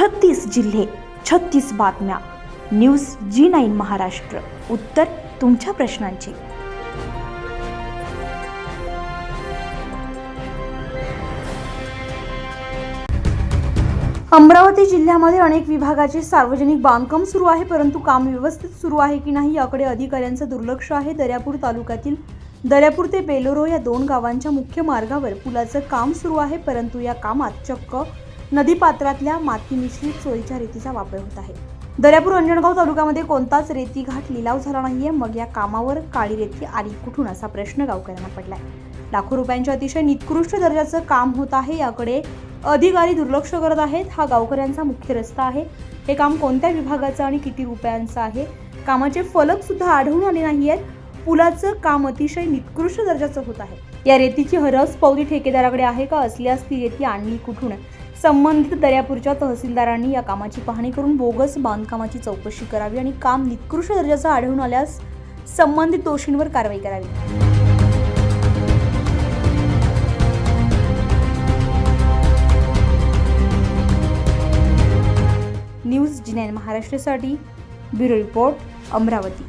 छत्तीस जिल्हे छत्तीस बातम्या. News G nine Maharashtra. उत्तर तुमच्या प्रश्नांची. अमरावती जिल्ह्यामध्ये अनेक विभागाचे सार्वजनिक बांधकाम सुरू आहे परंतु काम व्यवस्थित सुरू आहे की नाही याकडे अधिकाऱ्यांचं दुर्लक्ष आहे. दर्यापूर तालुक्यातील दर्यापूर ते बेलोरो या दोन गावांच्या मुख्य मार्गावर पुलाचं काम सुरू आहे परंतु या कामात चक्क नदीपात्रातल्या माती मिश्रित चोरीच्या रेतीचा वापर होत आहे. दर्यापूर अंजणगाव तालुक्यामध्ये कोणताच रेती घाट लिलाव झाला नाहीये. मग या कामावर काळी रेती आली कुठून असा प्रश्न गावकऱ्यांना पडलाय. लाखो रुपयांच्या अतिशय निकृष्ट दर्जाचं काम होत आहे. याकडे अधिकारी दुर्लक्ष करत आहेत. हा गावकऱ्यांचा मुख्य रस्ता आहे. हे काम कोणत्या विभागाचं आणि किती रुपयांचं आहे? कामाचे फलक सुद्धा आढळून आले नाही आहेत पुलाचं काम अतिशय निकृष्ट दर्जाचं होत आहे. या रेतीची हरस पावती ठेकेदाराकडे आहे का? असल्यास ती रेती आणली कुठून? संबंधित दर्यापूरच्या तहसीलदारांनी या कामाची पाहणी करून बोगस बांधकामाची चौकशी करावी आणि काम निकृष्ट दर्जाचं आढळून आल्यास संबंधित दोषींवर कारवाई करावी. न्यूज जिनेन महाराष्ट्रासाठी ब्युरो रिपोर्ट अमरावती.